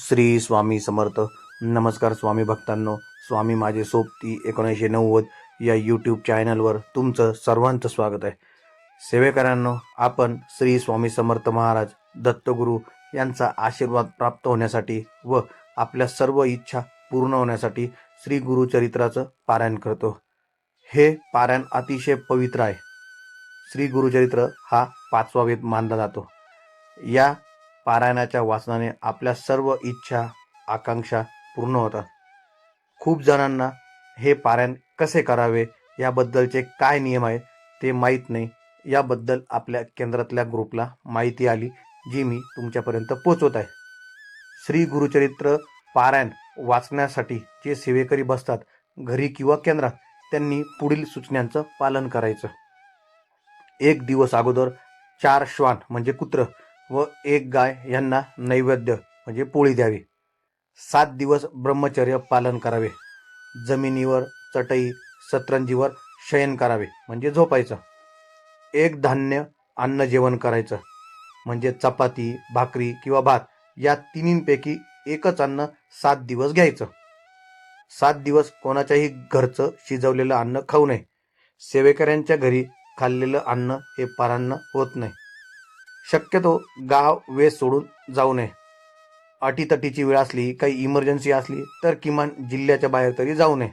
श्री स्वामी समर्थ. नमस्कार स्वामी भक्तांनो. स्वामी माझे सोबती एकोणीसशे नव्वद या यूट्यूब चॅनलवर तुमचं सर्वांचं स्वागत आहे. सेवेकरांनो आपण श्री स्वामी समर्थ महाराज दत्तगुरू यांचा आशीर्वाद प्राप्त होण्यासाठी व आपल्या सर्व इच्छा पूर्ण होण्यासाठी श्री गुरुचरित्राचं पारायण करतो. हे पारायण अतिशय पवित्र आहे. श्री गुरुचरित्र हा पाचवा वेद मानला जातो. या पारायणाच्या वाचनाने आपल्या सर्व इच्छा आकांक्षा पूर्ण होतात. खूप जणांना हे पारायण कसे करावे याबद्दलचे काय नियम आहेत ते माहीत नाही. याबद्दल आपल्या केंद्रातल्या ग्रुपला माहिती आली जी मी तुमच्यापर्यंत पोचवत आहे. श्री गुरुचरित्र पारायण वाचण्यासाठी जे सेवेकरी बसतात घरी किंवा केंद्रात त्यांनी पुढील सूचनांचं पालन करायचं. एक दिवस अगोदर चार श्वान म्हणजे कुत्र व एक गाय यांना नैवेद्य म्हणजे पोळी द्यावी. सात दिवस ब्रह्मचर्य पालन करावे. जमिनीवर चटई सतरंजीवर शयन करावे म्हणजे झोपायचं. एक धान्य अन्न जेवण करायचं म्हणजे चपाती भाकरी किंवा भात या तिन्हींपैकी एकच अन्न सात दिवस घ्यायचं. सात दिवस कोणाच्याही घरचं शिजवलेलं अन्न खाऊ नये. सेवेकऱ्यांच्या घरी खाल्लेलं अन्न हे परान्न होत नाही. शक्यतो गाव वेस सोडून जाऊ नये. अटीतटीची वेळ असली काही इमर्जन्सी असली तर किमान जिल्ह्याच्या बाहेर तरी जाऊ नये.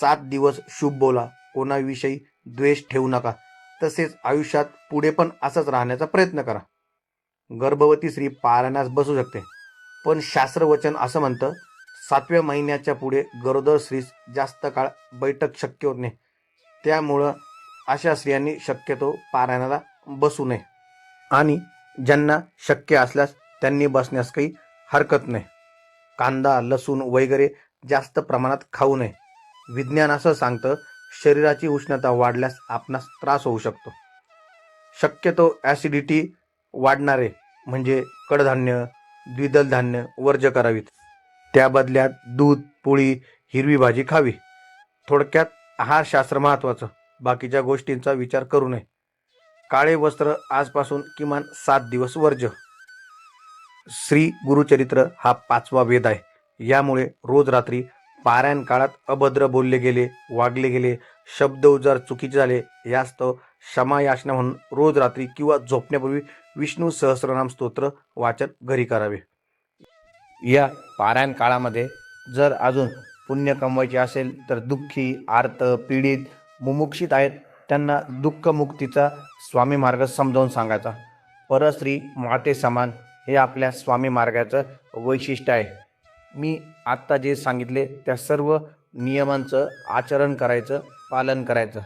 सात दिवस शुभ बोला कोणाविषयी द्वेष ठेवू नका. तसेच आयुष्यात पुढे पण असंच राहण्याचा प्रयत्न करा. गर्भवती स्त्री पारायणास बसू शकते. पण शास्त्रवचन असं म्हणतं सातव्या महिन्याच्या पुढे गरोदर स्त्रीस जास्त काळ बैठक शक्य होत नाही. त्यामुळं अशा स्त्रियांनी शक्यतो पारायणाला बसू नये. आणि ज्यांना शक्य असल्यास त्यांनी बसण्यास काही हरकत नाही. कांदा लसूण वगैरे जास्त प्रमाणात खाऊ नये. विज्ञान असं सांगतं शरीराची उष्णता वाढल्यास आपणास त्रास होऊ शकतो. शक्यतो ॲसिडिटी वाढणारे म्हणजे कडधान्य द्विदल धान्य वर्ज करावीत. त्या बदल्यात दूध पोळी हिरवी भाजी खावी. थोडक्यात आहारशास्त्र महत्त्वाचं. बाकीच्या गोष्टींचा विचार करू नये. काळे वस्त्र आजपासून किमान सात दिवस वर्ज. श्री गुरुचरित्र हा पाचवा वेद आहे. यामुळे रोज रात्री पारायण काळात अभद्र बोलले गेले वागले गेले शब्द उजार चुकीचे झाले यास्तव क्षमा याचना म्हणून रोज रात्री किंवा झोपण्यापूर्वी विष्णू सहस्रनाम स्तोत्र वाचन घरी करावे. या पारायण काळामध्ये जर अजून पुण्य कमवायचे असेल तर दुःखी आर्त पीडित मुमुक्षित आहेत त्यांना दुःखमुक्तीचा स्वामी मार्ग समजावून सांगायचा. परस्त्री माते समान हे आपल्या स्वामी मार्गाचं वैशिष्ट्य आहे. मी आत्ता जे सांगितले त्या सर्व नियमांचं आचरण करायचं पालन करायचं.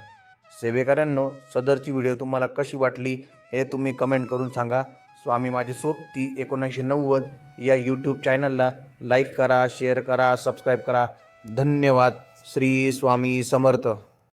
सेवेकऱ्यांनो सदरची व्हिडिओ तुम्हाला कशी वाटली हे तुम्ही कमेंट करून सांगा. स्वामी माझे सोबती एकोणीसशे नव्वद. या यूट्यूब चॅनलला लाईक करा शेअर करा सबस्क्राईब करा. धन्यवाद. श्री स्वामी समर्थ.